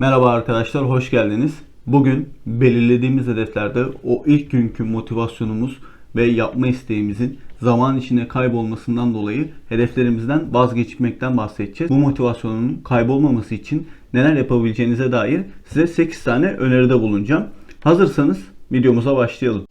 Merhaba arkadaşlar, hoş geldiniz. Bugün belirlediğimiz hedeflerde o ilk günkü motivasyonumuz ve yapma isteğimizin zaman içinde kaybolmasından dolayı hedeflerimizden vazgeçmekten bahsedeceğiz. Bu motivasyonun kaybolmaması için neler yapabileceğinize dair size 8 tane öneride bulunacağım. Hazırsanız videomuza başlayalım.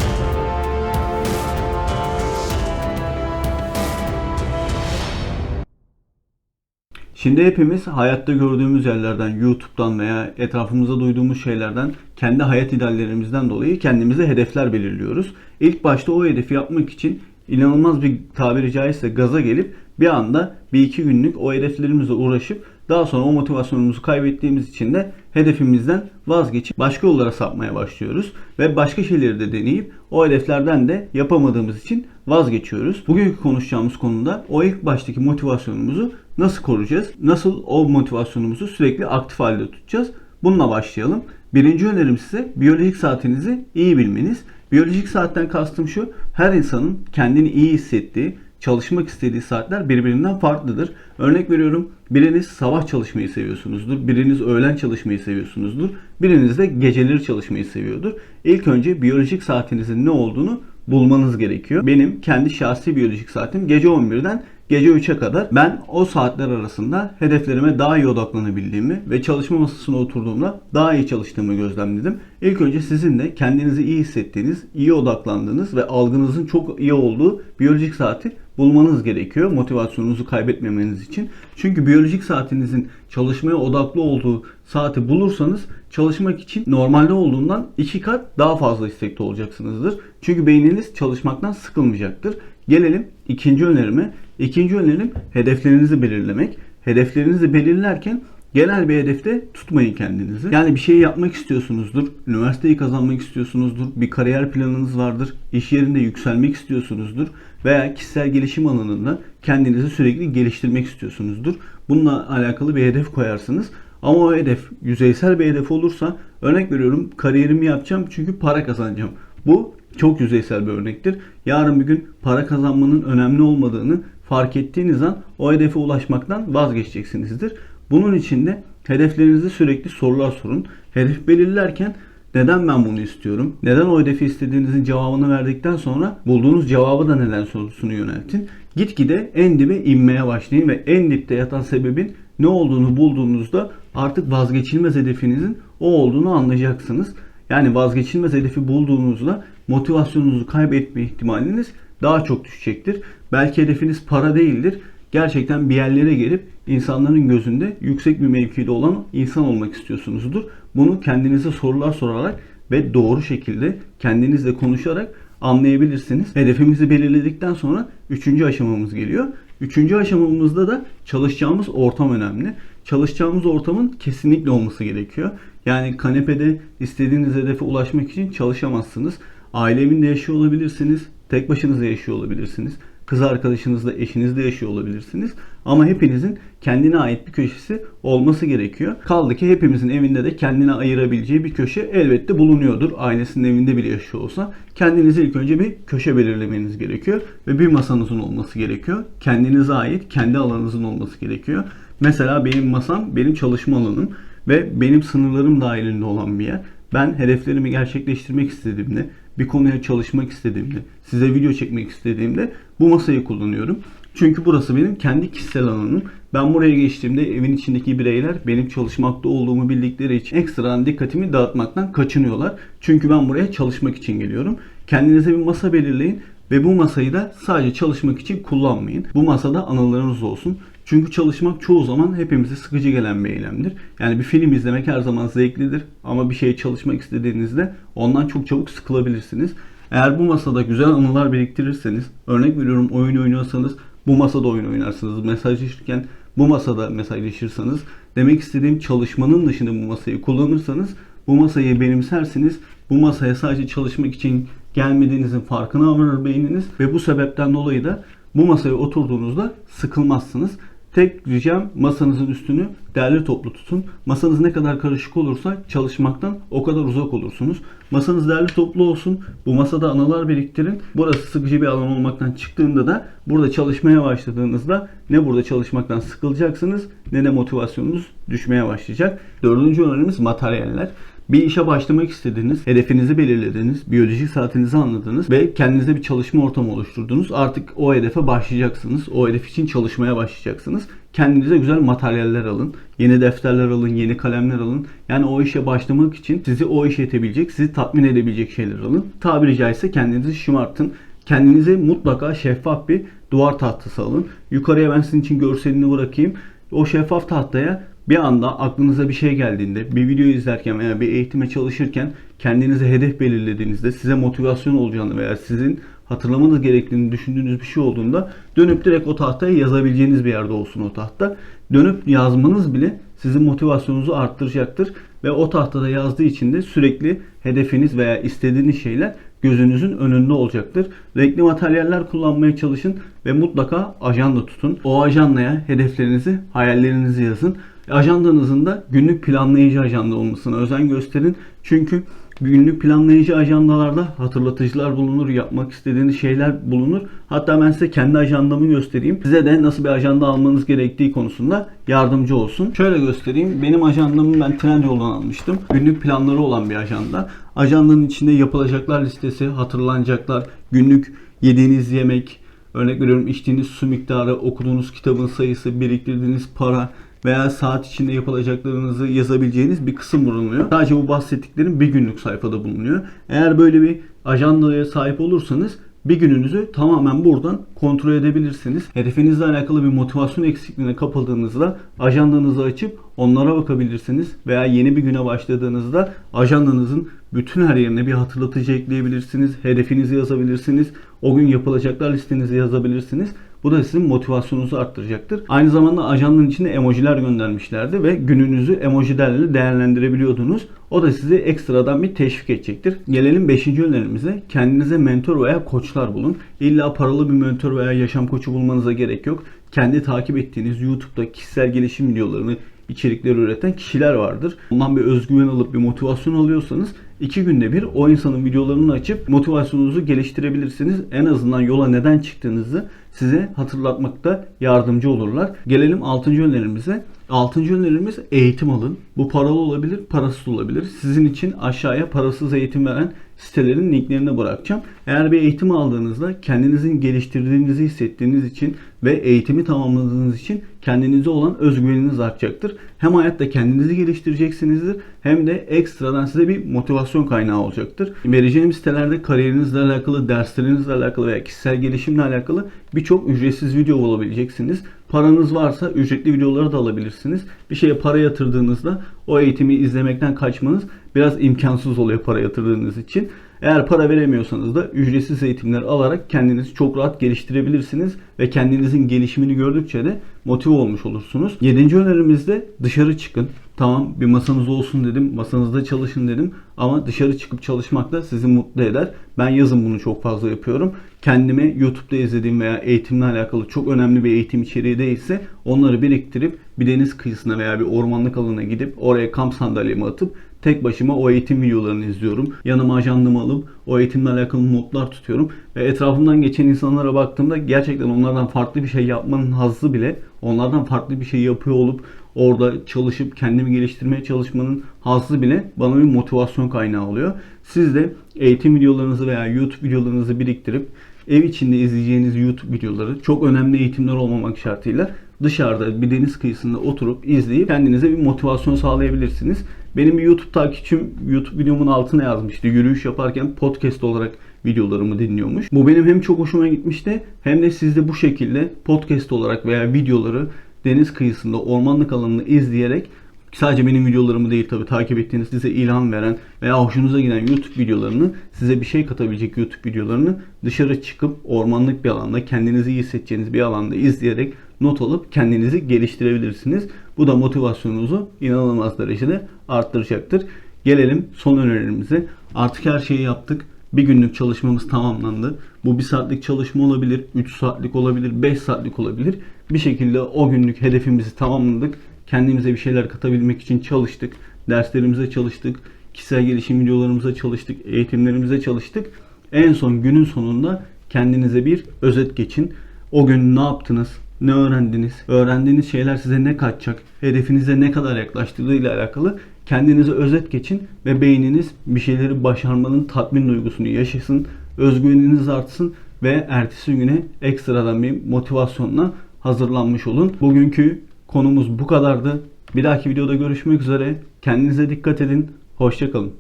Şimdi hepimiz hayatta gördüğümüz yerlerden, YouTube'dan veya etrafımızda duyduğumuz şeylerden, kendi hayat ideallerimizden dolayı kendimize hedefler belirliyoruz. İlk başta o hedefi yapmak için inanılmaz bir tabiri caizse gaza gelip bir anda bir iki günlük o hedeflerimizle uğraşıp daha sonra o motivasyonumuzu kaybettiğimiz için de hedefimizden vazgeçip başka yollara sapmaya başlıyoruz. Ve başka şeyleri de deneyip o hedeflerden de yapamadığımız için vazgeçiyoruz. Bugünkü konuşacağımız konuda o ilk baştaki motivasyonumuzu nasıl koruyacağız? Nasıl o motivasyonumuzu sürekli aktif halde tutacağız? Bununla başlayalım. Birinci önerim size biyolojik saatinizi iyi bilmeniz. Biyolojik saatten kastım şu, her insanın kendini iyi hissettiği, çalışmak istediği saatler birbirinden farklıdır. Örnek veriyorum biriniz sabah çalışmayı seviyorsunuzdur, biriniz öğlen çalışmayı seviyorsunuzdur, biriniz de geceleri çalışmayı seviyordur. İlk önce biyolojik saatinizin ne olduğunu bulmanız gerekiyor. Benim kendi şahsi biyolojik saatim gece 11'den gece 3'e kadar ben o saatler arasında hedeflerime daha iyi odaklanabildiğimi ve çalışma masasına oturduğumda daha iyi çalıştığımı gözlemledim. İlk önce sizin de kendinizi iyi hissettiğiniz, iyi odaklandığınız ve algınızın çok iyi olduğu biyolojik saati bulmanız gerekiyor motivasyonunuzu kaybetmemeniz için. Çünkü biyolojik saatinizin çalışmaya odaklı olduğu saati bulursanız çalışmak için normalde olduğundan iki kat daha fazla istekli olacaksınızdır. Çünkü beyniniz çalışmaktan sıkılmayacaktır. Gelelim ikinci önerime. İkinci önerim hedeflerinizi belirlemek. Hedeflerinizi belirlerken genel bir hedefte tutmayın kendinizi. Yani bir şey yapmak istiyorsunuzdur, üniversiteyi kazanmak istiyorsunuzdur, bir kariyer planınız vardır, iş yerinde yükselmek istiyorsunuzdur veya kişisel gelişim alanında kendinizi sürekli geliştirmek istiyorsunuzdur. Bununla alakalı bir hedef koyarsınız. Ama o hedef yüzeysel bir hedef olursa örnek veriyorum kariyerimi yapacağım çünkü para kazanacağım. Bu çok yüzeysel bir örnektir. Yarın bir gün para kazanmanın önemli olmadığını fark ettiğiniz an o hedefe ulaşmaktan vazgeçeceksinizdir. Bunun için de hedeflerinize sürekli sorular sorun. Hedef belirlerken neden ben bunu istiyorum? Neden o hedefi istediğinizin cevabını verdikten sonra bulduğunuz cevabı da neden sorusunu yöneltin. Gitgide en dibe inmeye başlayın ve en dipte yatan sebebin ne olduğunu bulduğunuzda artık vazgeçilmez hedefinizin o olduğunu anlayacaksınız. Yani vazgeçilmez hedefi bulduğunuzda motivasyonunuzu kaybetme ihtimaliniz daha çok düşecektir. Belki hedefiniz para değildir. Gerçekten bir yerlere gelip insanların gözünde yüksek bir mevkide olan insan olmak istiyorsunuzdur. Bunu kendinize sorular sorarak ve doğru şekilde kendinizle konuşarak anlayabilirsiniz. Hedefimizi belirledikten sonra üçüncü aşamamız geliyor. Üçüncü aşamamızda da çalışacağımız ortam önemli. Çalışacağımız ortamın kesinlikle olması gerekiyor. Yani kanepede istediğiniz hedefe ulaşmak için çalışamazsınız. Aile evinde yaşıyor olabilirsiniz. Tek başınıza yaşıyor olabilirsiniz. Kız arkadaşınızla, eşinizle yaşıyor olabilirsiniz. Ama hepinizin kendine ait bir köşesi olması gerekiyor. Kaldı ki hepimizin evinde de kendine ayırabileceği bir köşe elbette bulunuyordur. Ailesinin evinde bile yaşıyor olsa. Kendinize ilk önce bir köşe belirlemeniz gerekiyor. Ve bir masanızın olması gerekiyor. Kendinize ait kendi alanınızın olması gerekiyor. Mesela benim masam benim çalışma alanım ve benim sınırlarım dahilinde olan bir yer. Ben hedeflerimi gerçekleştirmek istediğimde, bir konuya çalışmak istediğimde, size video çekmek istediğimde bu masayı kullanıyorum. Çünkü burası benim kendi kişisel alanım. Ben buraya geçtiğimde evin içindeki bireyler benim çalışmakta olduğumu bildikleri için ekstradan dikkatimi dağıtmaktan kaçınıyorlar. Çünkü ben buraya çalışmak için geliyorum. Kendinize bir masa belirleyin ve bu masayı da sadece çalışmak için kullanmayın. Bu masada anılarınız olsun. Çünkü çalışmak çoğu zaman hepimize sıkıcı gelen bir eylemdir. Yani bir film izlemek her zaman zevklidir ama bir şeye çalışmak istediğinizde ondan çok çabuk sıkılabilirsiniz. Eğer bu masada güzel anılar biriktirirseniz, örnek veriyorum oyun oynuyorsanız bu masada oyun oynarsınız. Mesajlaşırken bu masada mesajlaşırsanız, demek istediğim çalışmanın dışında bu masayı kullanırsanız bu masayı benimsersiniz. Bu masaya sadece çalışmak için gelmediğinizin farkına varır beyniniz ve bu sebepten dolayı da bu masaya oturduğunuzda sıkılmazsınız. Tek ricam masanızın üstünü değerli toplu tutun. Masanız ne kadar karışık olursa çalışmaktan o kadar uzak olursunuz. Masanız değerli toplu olsun. Bu masada anılar biriktirin. Burası sıkıcı bir alan olmaktan çıktığında da Burada çalışmaya başladığınızda ne burada çalışmaktan sıkılacaksınız ne de motivasyonunuz düşmeye başlayacak. Dördüncü önerimiz materyaller. Bir işe başlamak istediniz, hedefinizi belirlediniz, biyolojik saatinizi anladınız ve kendinize bir çalışma ortamı oluşturdunuz. Artık o hedefe başlayacaksınız. O hedef için çalışmaya başlayacaksınız. Kendinize güzel materyaller alın. Yeni defterler alın, yeni kalemler alın. Yani o işe başlamak için sizi o işe yetebilecek, sizi tatmin edebilecek şeyler alın. Tabiri caizse kendinizi şımartın. Kendinize mutlaka şeffaf bir duvar tahtası alın. Yukarıya ben sizin için görselini bırakayım. O şeffaf tahtaya bir anda aklınıza bir şey geldiğinde, bir video izlerken veya bir eğitime çalışırken kendinize hedef belirlediğinizde, size motivasyon olacağını veya sizin hatırlamanız gerektiğini düşündüğünüz bir şey olduğunda dönüp direkt o tahtaya yazabileceğiniz bir yerde olsun o tahta. Dönüp yazmanız bile sizin motivasyonunuzu arttıracaktır ve o tahtada yazdığı için de sürekli hedefiniz veya istediğiniz şeyler gözünüzün önünde olacaktır. Renkli materyaller kullanmaya çalışın ve mutlaka ajanda tutun. O ajandaya hedeflerinizi, hayallerinizi yazın. Ajandanızın da günlük planlayıcı ajanda olmasına özen gösterin. Çünkü günlük planlayıcı ajandalarda hatırlatıcılar bulunur, yapmak istediğiniz şeyler bulunur. Hatta ben size kendi ajandamı göstereyim. Size de nasıl bir ajanda almanız gerektiği konusunda yardımcı olsun. Şöyle göstereyim. Benim ajandamı ben Trendyol'dan almıştım. Günlük planları olan bir ajanda. Ajandanın içinde yapılacaklar listesi, hatırlanacaklar, günlük yediğiniz yemek, örnek veriyorum içtiğiniz su miktarı, okuduğunuz kitabın sayısı, biriktirdiğiniz para, veya saat içinde yapılacaklarınızı yazabileceğiniz bir kısım bulunuyor. Sadece bu bahsettiklerim bir günlük sayfada bulunuyor. Eğer böyle bir ajandaya sahip olursanız bir gününüzü tamamen buradan kontrol edebilirsiniz. Hedefinizle alakalı bir motivasyon eksikliğine kapıldığınızda ajandanızı açıp onlara bakabilirsiniz. Veya yeni bir güne başladığınızda ajandanızın bütün her yerine bir hatırlatıcı ekleyebilirsiniz. Hedefinizi yazabilirsiniz. O gün yapılacaklar listenizi yazabilirsiniz. Bu da sizin motivasyonunuzu arttıracaktır. Aynı zamanda ajandanın içinde emojiler göndermişlerdi ve gününüzü emojilerle değerlendirebiliyordunuz. O da sizi ekstradan bir teşvik edecektir. Gelelim 5. önerimize. Kendinize mentor veya koçlar bulun. İlla paralı bir mentor veya yaşam koçu bulmanıza gerek yok. Kendi takip ettiğiniz YouTube'da kişisel gelişim videolarını içerikleri üreten kişiler vardır. Ondan bir özgüven alıp bir motivasyon alıyorsanız iki günde bir o insanın videolarını açıp motivasyonunuzu geliştirebilirsiniz. En azından yola neden çıktığınızı size hatırlatmakta yardımcı olurlar. Gelelim 6. önerimize. 6. önerimiz eğitim alın. Bu paralı olabilir, parasız olabilir. Sizin için aşağıya parasız eğitim veren sitelerin linklerini bırakacağım. Eğer bir eğitim aldığınızda kendinizin geliştirdiğinizi hissettiğiniz için ve eğitimi tamamladığınız için kendinize olan özgüveniniz artacaktır. Hem hayatta kendinizi geliştireceksinizdir hem de ekstradan size bir motivasyon kaynağı olacaktır. Vereceğim sitelerde kariyerinizle alakalı, derslerinizle alakalı veya kişisel gelişimle alakalı birçok ücretsiz video bulabileceksiniz. Paranız varsa ücretli videoları da alabilirsiniz. Bir şeye para yatırdığınızda o eğitimi izlemekten kaçmanız biraz imkansız oluyor para yatırdığınız için. Eğer para veremiyorsanız da ücretsiz eğitimler alarak kendinizi çok rahat geliştirebilirsiniz ve kendinizin gelişimini gördükçe de motive olmuş olursunuz. Yedinci önerimiz de dışarı çıkın. Tamam bir masanız olsun dedim, masanızda çalışın dedim ama dışarı çıkıp çalışmak da sizi mutlu eder. Ben yazın bunu çok fazla yapıyorum. Kendime YouTube'da izlediğim veya eğitimle alakalı çok önemli bir eğitim içeriği değilse onları biriktirip bir deniz kıyısına veya bir ormanlık alanına gidip oraya kamp sandalyemi atıp tek başıma o eğitim videolarını izliyorum. Yanıma ajandamı alıp o eğitimle alakalı notlar tutuyorum. Ve etrafımdan geçen insanlara baktığımda gerçekten onlardan farklı bir şey yapmanın hazzı bile onlardan farklı bir şey yapıyor olup orada çalışıp kendimi geliştirmeye çalışmanın hazzı bile bana bir motivasyon kaynağı oluyor. Siz de eğitim videolarınızı veya YouTube videolarınızı biriktirip ev içinde izleyeceğiniz YouTube videoları çok önemli eğitimler olmamak şartıyla dışarıda bir deniz kıyısında oturup izleyip kendinize bir motivasyon sağlayabilirsiniz. Benim bir YouTube takipçim YouTube videomun altına yazmıştı. Yürüyüş yaparken podcast olarak videolarımı dinliyormuş. Bu benim hem çok hoşuma gitmişti hem de siz de bu şekilde podcast olarak veya videoları deniz kıyısında ormanlık alanını izleyerek sadece benim videolarımı değil tabi takip ettiğiniz size ilham veren veya hoşunuza giden YouTube videolarını size bir şey katabilecek YouTube videolarını dışarı çıkıp ormanlık bir alanda kendinizi iyi hissedeceğiniz bir alanda izleyerek not alıp kendinizi geliştirebilirsiniz. Bu da motivasyonunuzu inanılmaz derecede arttıracaktır. Gelelim son önerimize. Artık her şeyi yaptık. Bir günlük çalışmamız tamamlandı. Bu bir saatlik çalışma olabilir, 3 saatlik olabilir, 5 saatlik olabilir. Bir şekilde o günlük hedefimizi tamamladık. Kendimize bir şeyler katabilmek için çalıştık. Derslerimize çalıştık. Kişisel gelişim videolarımıza çalıştık. Eğitimlerimize çalıştık. En son günün sonunda kendinize bir özet geçin. O gün ne yaptınız? Ne öğrendiniz? Öğrendiğiniz şeyler size ne katacak? Hedefinize ne kadar yaklaştırdığı ile alakalı kendinize özet geçin ve beyniniz bir şeyleri başarmanın tatmin duygusunu yaşasın. Özgüveniniz artsın ve ertesi güne ekstradan bir motivasyonla hazırlanmış olun. Bugünkü konumuz bu kadardı. Bir dahaki videoda görüşmek üzere. Kendinize dikkat edin. Hoşçakalın.